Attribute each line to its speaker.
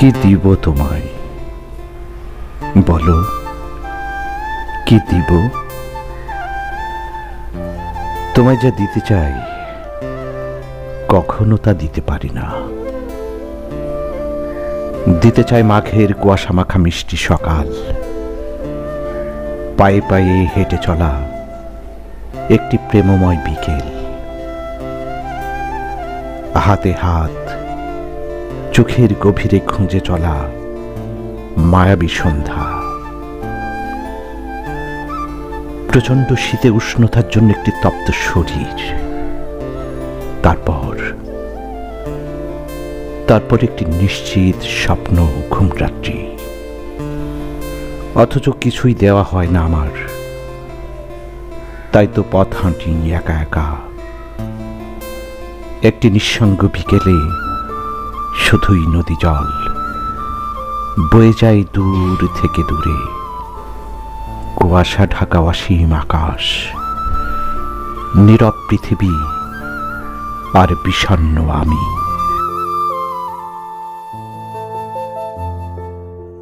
Speaker 1: কি দিব তোমায়? বলো, কি দিব? তোমায় যা দিতে চাই, কখনো তা দিতে পারি না। দিতে চাই মাঘের কুয়াশা মাখা মিষ্টি সকাল। পায়ে পায়ে হেঁটে চলা একটি প্রেমময় বিকেল। হাতে হাত চোখের গভীরে খুঁজে চলা মায়াবী সন্ধ্যা। প্রচণ্ড শীতে উষ্ণতার জন্য একটি তপ্ত শরীর। তারপর তারপর একটি নিশ্চিত স্বপ্ন ঘুমরাত্রি অথচ কিছুই দেওয়া হয় না আমার। তাই তো পথ হাঁটি একা একা। একটি নিঃসঙ্গ বিকেলে শুধুই নদী জল। বয়ে যায় দূর থেকে দূরে। কুয়াশা ঢাকা অসীম আকাশ। নীরব পৃথিবী আর বিষণ্ন আমি।